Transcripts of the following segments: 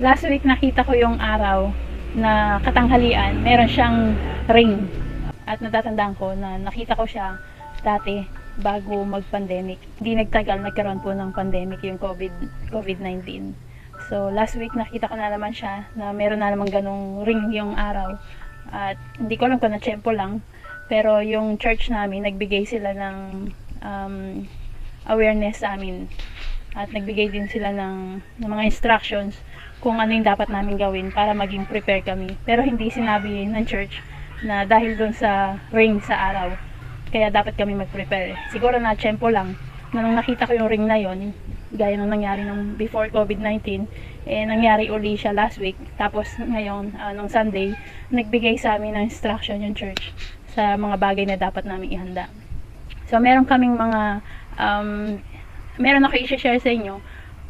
last week nakita ko yung araw na katanghalian, meron siyang ring. At natatandaan ko na nakita ko siya dati bago mag-pandemic. Hindi nagtagal, nagkaroon po ng pandemic yung COVID, COVID-19. So, last week nakita ko na naman siya na meron na naman ganong ring yung araw. At hindi ko alam kung na-tsempo lang. Pero yung church namin, nagbigay sila ng um, awareness sa amin. At nagbigay din sila ng, ng mga instructions kung ano yung dapat namin gawin para maging prepare kami. Pero hindi sinabi ng church na dahil dun sa ring sa araw, kaya dapat kami mag-prepare. Siguro na tsempo lang na nung nakita ko yung ring na yon gaya nung nangyari nung before COVID-19, eh nangyari uli siya last week. Tapos ngayon, ah, nung Sunday, nagbigay sa amin ng instruction yung church sa mga bagay na dapat namin ihanda. So meron kaming mga um, meron ako i-share sa inyo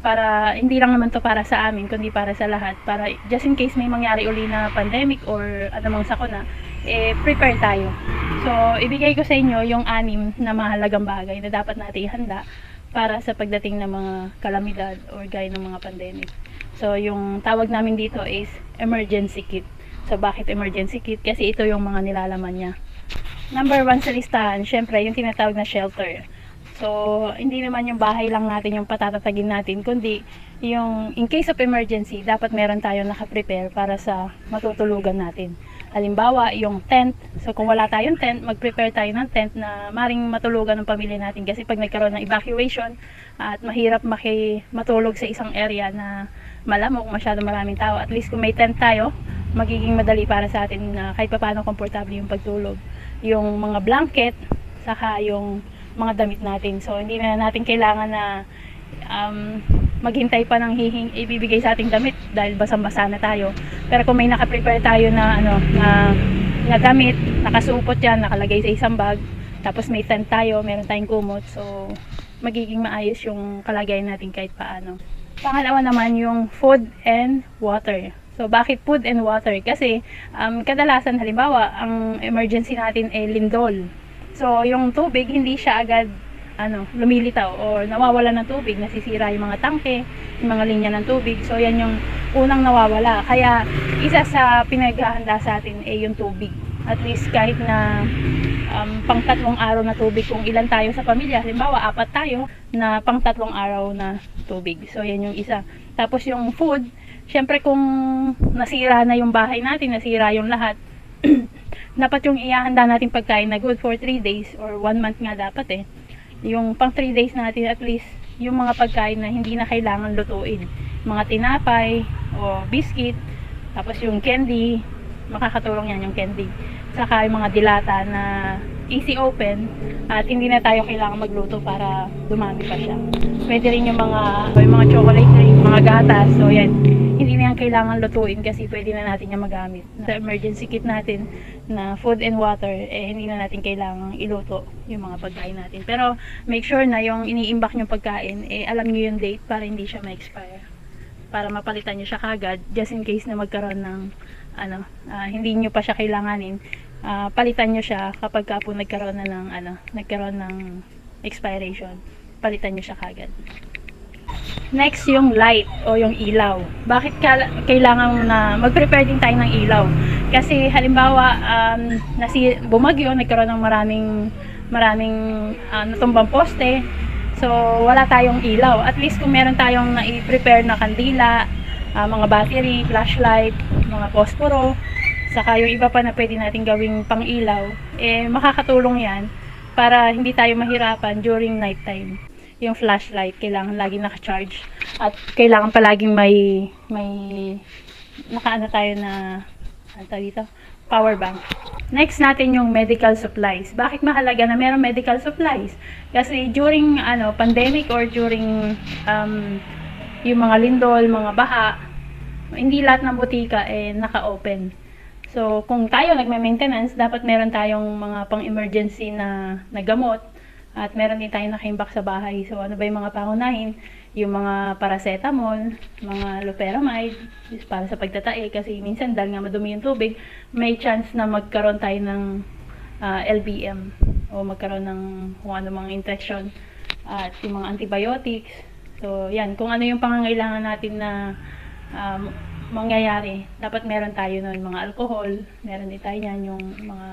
para hindi lang naman to para sa amin kundi para sa lahat. Para just in case may mangyari uli na pandemic or anumang sakuna eh prepare tayo. So ibigay ko sa inyo yung anim na mahalagang bagay na dapat natin ihanda para sa pagdating ng mga kalamidad or gaya ng mga pandemic. So yung tawag namin dito is emergency kit. So bakit emergency kit? Kasi ito yung mga nilalaman niya. Number one sa listahan syempre yung tinatawag na shelter So, hindi naman yung bahay lang natin yung patatatagin natin, kundi yung in case of emergency, dapat meron tayo nakaprepare para sa matutulugan natin. Halimbawa, yung tent. So, kung wala tayong tent, mag-prepare tayo ng tent na maring matulugan ng pamilya natin. Kasi pag nagkaroon ng evacuation at mahirap maki matulog sa isang area na malamok, masyado maraming tao, at least kung may tent tayo, magiging madali para sa atin na kahit paano komportable yung pagtulog. Yung mga blanket, saka yung mga damit natin. So, hindi na natin kailangan na um, maghintay pa ng hihing ibibigay sa ating damit dahil basang-basa na tayo. Pero kung may nakaprepare tayo na ano na, na damit, nakasupot yan, nakalagay sa isang bag, tapos may tent tayo, meron tayong kumot, so magiging maayos yung kalagayan natin kahit paano. Pangalawa naman yung food and water. So, bakit food and water? Kasi, um, kadalasan, halimbawa, ang emergency natin ay lindol. So, yung tubig, hindi siya agad ano, lumilitaw o nawawala ng tubig, nasisira yung mga tangke, yung mga linya ng tubig. So, yan yung unang nawawala. Kaya, isa sa pinaghahanda sa atin ay yung tubig. At least kahit na um, pang tatlong araw na tubig kung ilan tayo sa pamilya. Halimbawa, apat tayo na pang tatlong araw na tubig. So, yan yung isa. Tapos yung food, syempre kung nasira na yung bahay natin, nasira yung lahat, dapat yung ihahanda natin pagkain na good for 3 days or 1 month nga dapat eh. Yung pang 3 days natin at least yung mga pagkain na hindi na kailangan lutuin. Mga tinapay o biscuit, tapos yung candy, makakatulong yan yung candy. Saka yung mga dilata na easy open at hindi na tayo kailangan magluto para dumami pa siya. Pwede rin yung mga yung mga chocolate drink, mga gatas. So yan, hindi na yan kailangan lutuin kasi pwede na natin yan magamit. Sa emergency kit natin na food and water, eh hindi na natin kailangan iluto yung mga pagkain natin. Pero make sure na yung iniimbak yung pagkain, eh alam niyo yung date para hindi siya ma-expire. Para mapalitan niyo siya kagad just in case na magkaroon ng ano, ah, hindi niyo pa siya kailanganin. Ah, palitan niyo siya kapag ka po nagkaroon na ng ano, nagkaroon ng expiration. Palitan niyo siya kagad. Next, yung light o yung ilaw. Bakit ka- kailangan na mag-prepare din tayo ng ilaw? Kasi halimbawa, um, nasi, bumagyo, nagkaroon ng maraming maraming ah, natumbang poste. So, wala tayong ilaw. At least kung meron tayong na-prepare na kandila, ah, mga battery, flashlight, mga posporo, saka yung iba pa na pwede natin gawing pang ilaw, eh makakatulong yan para hindi tayo mahirapan during nighttime yung flashlight kailangan lagi naka-charge at kailangan palaging may may nakaano tayo na tawag dito? power bank. Next natin yung medical supplies. Bakit mahalaga na meron medical supplies? Kasi during ano pandemic or during um, yung mga lindol, mga baha, hindi lahat ng butika eh naka-open. So, kung tayo nagme-maintenance, dapat meron tayong mga pang-emergency na, na gamot at meron din tayong nakaimbak sa bahay. So, ano ba yung mga pangunahin? Yung mga paracetamol, mga loperamide, para sa pagtatae. Kasi minsan, dahil nga madumi yung tubig, may chance na magkaroon tayo ng ah, LBM o magkaroon ng kung ano mga infection at yung mga antibiotics. So, yan. Kung ano yung pangangailangan natin na um, mangyayari, dapat meron tayo nun mga alcohol, meron din tayo yan yung mga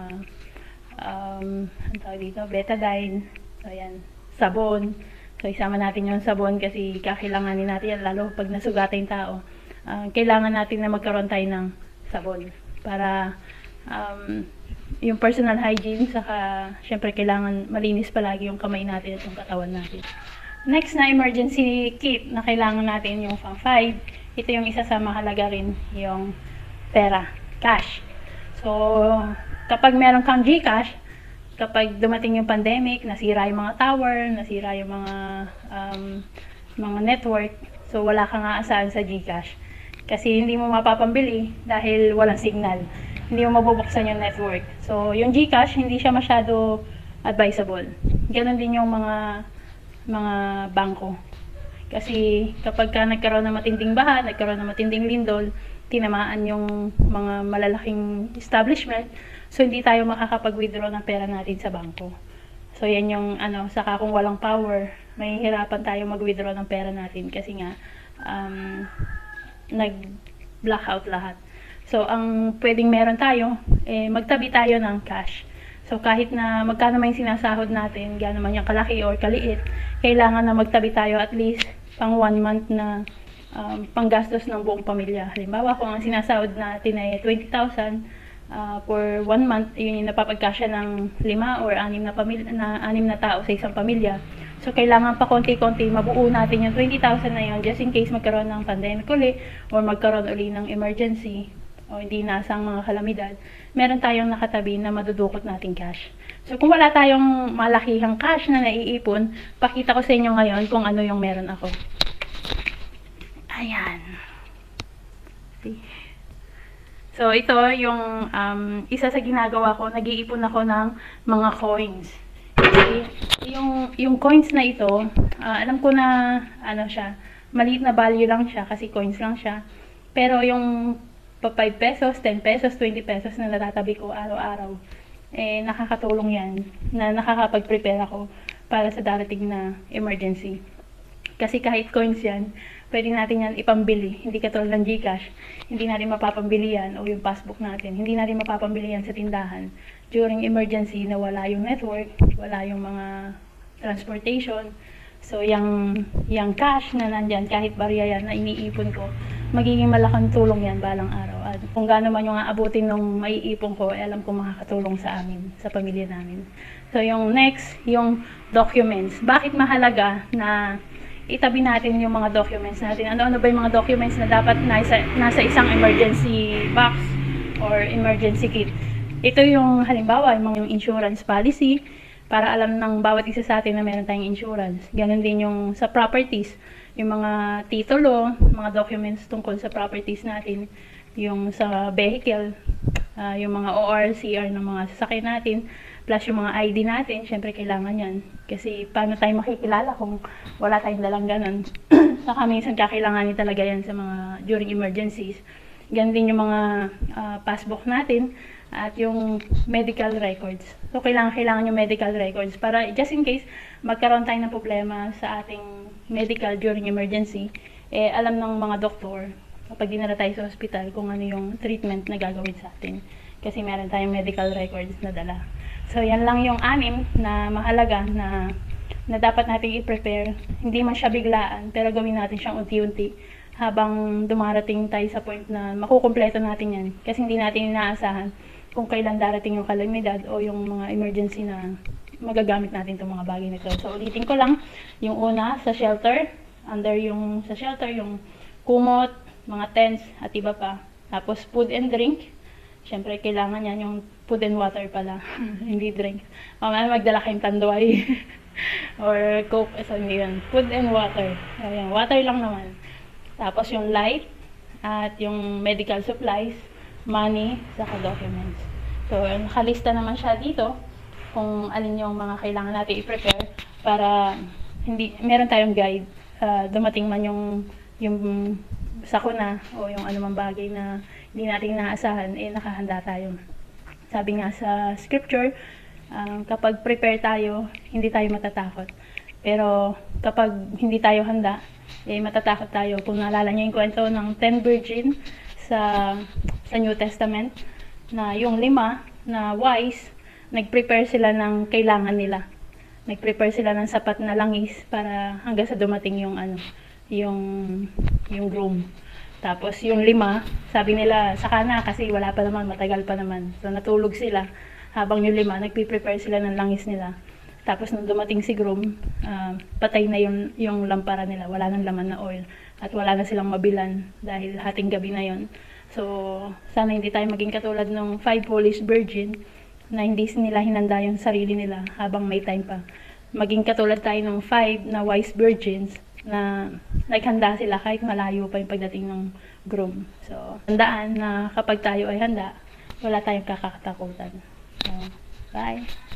um, ano tawag dito, betadine, so yan, sabon. So isama natin yung sabon kasi kakailanganin natin yan, lalo pag nasugatan yung tao. Ah, kailangan natin na magkaroon tayo ng sabon para um, yung personal hygiene, saka syempre kailangan malinis palagi yung kamay natin at yung katawan natin. Next na emergency kit na kailangan natin yung pang 5. Ito yung isa sa mahalaga rin, yung pera, cash. So, kapag meron kang Gcash, kapag dumating yung pandemic, nasira yung mga tower, nasira yung mga um, mga network, so wala kang aasahan sa Gcash. Kasi hindi mo mapapambili dahil walang signal. Hindi mo mabubuksan yung network. So, yung Gcash, hindi siya masyado advisable. Ganon din yung mga mga bangko. Kasi kapag ka nagkaroon ng matinding baha, nagkaroon ng matinding lindol, tinamaan yung mga malalaking establishment, so hindi tayo makakapag-withdraw ng pera natin sa bangko. So yan yung ano, saka kung walang power, may hirapan tayo mag-withdraw ng pera natin kasi nga um, nag-blackout lahat. So ang pwedeng meron tayo, eh, magtabi tayo ng cash. So kahit na magkano man yung sinasahod natin, gaano man yung kalaki or kaliit, kailangan na magtabi tayo at least pang one month na um, panggastos ng buong pamilya. Halimbawa, kung ang sinasahod natin ay 20,000 uh, for one month, yun yung napapagkasya ng lima or anim na, pamilya, na, anim na tao sa isang pamilya. So, kailangan pa konti-konti mabuo natin yung 20,000 na yun just in case magkaroon ng pandemic uli or magkaroon uli ng emergency o hindi nasang mga kalamidad, meron tayong nakatabi na madudukot nating cash. So, kung wala tayong malakihang cash na naiipon, pakita ko sa inyo ngayon kung ano yung meron ako. Ayan. See? So, ito yung um, isa sa ginagawa ko, nag-iipon ako ng mga coins. Kasi, yung, yung coins na ito, ah, alam ko na, ano siya, maliit na value lang siya kasi coins lang siya. Pero yung pa 5 pesos, 10 pesos, 20 pesos na natatabi ko araw-araw, eh, nakakatulong yan na nakakapag-prepare ako para sa darating na emergency. Kasi kahit coins yan, pwede natin yan ipambili. Hindi katulad ng Gcash, hindi natin mapapambili yan o yung passbook natin. Hindi natin mapapambili yan sa tindahan. During emergency na wala yung network, wala yung mga transportation. So, yung, yung cash na nandyan, kahit barya yan na iniipon ko, magiging malaking tulong yan balang araw. At kung gaano man yung aabutin ng maiipon ko, eh, alam ko makakatulong sa amin, sa pamilya namin. So, yung next, yung documents. Bakit mahalaga na itabi natin yung mga documents natin? Ano-ano ba yung mga documents na dapat nasa, nasa isang emergency box or emergency kit? Ito yung halimbawa, yung mga insurance policy, para alam ng bawat isa sa atin na meron tayong insurance. Ganon din yung sa properties, yung mga titulo, mga documents tungkol sa properties natin, yung sa vehicle, ah, yung mga OR, CR ng mga sasakyan natin, plus yung mga ID natin, syempre kailangan yan. Kasi paano tayo makikilala kung wala tayong dalang ganon. Saka minsan kakailanganin talaga yan sa mga during emergencies. Ganun din yung mga ah, passbook natin at yung medical records. So, kailangan, kailangan yung medical records para just in case magkaroon tayo ng problema sa ating medical during emergency, eh, alam ng mga doktor kapag dinala tayo sa hospital kung ano yung treatment na gagawin sa atin. Kasi meron tayong medical records na dala. So, yan lang yung anim na mahalaga na na dapat nating i-prepare. Hindi man siya biglaan, pero gawin natin siyang unti-unti habang dumarating tayo sa point na makukumpleto natin yan. Kasi hindi natin inaasahan kung kailan darating yung kalamidad o yung mga emergency na magagamit natin itong mga bagay na ito. So, ulitin ko lang, yung una sa shelter, under yung sa shelter, yung kumot, mga tents, at iba pa. Tapos, food and drink. Siyempre, kailangan yan yung food and water pala, hindi drink. Mamaya magdala kayong tanduay. or coke, so hindi yun. Food and water. Ayan, water lang naman. Tapos yung light, at yung medical supplies, money, saka documents. So, nakalista naman siya dito kung alin yung mga kailangan natin i-prepare para hindi meron tayong guide ah, dumating man yung yung sakuna o yung anumang bagay na hindi natin inaasahan eh nakahanda tayo. Sabi nga sa scripture, ah, kapag prepare tayo, hindi tayo matatakot. Pero kapag hindi tayo handa, eh matatakot tayo. Kung naalala niyo yung kwento ng 10 virgin sa, sa New Testament, na yung lima na wise, nag-prepare sila ng kailangan nila. Nag-prepare sila ng sapat na langis para hanggang sa dumating yung ano, yung yung groom. Tapos yung lima, sabi nila saka na kasi wala pa naman, matagal pa naman. So natulog sila habang yung lima, nagpi-prepare sila ng langis nila. Tapos nung dumating si groom, ah, patay na yung, yung lampara nila. Wala nang laman na oil. At wala na silang mabilan dahil hating gabi na yon. So, sana hindi tayo maging katulad ng five foolish virgin na hindi nila hinanda yung sarili nila habang may time pa. Maging katulad tayo ng five na wise virgins na naghanda sila kahit malayo pa yung pagdating ng groom. So, tandaan na kapag tayo ay handa, wala tayong kakatakutan. So, bye!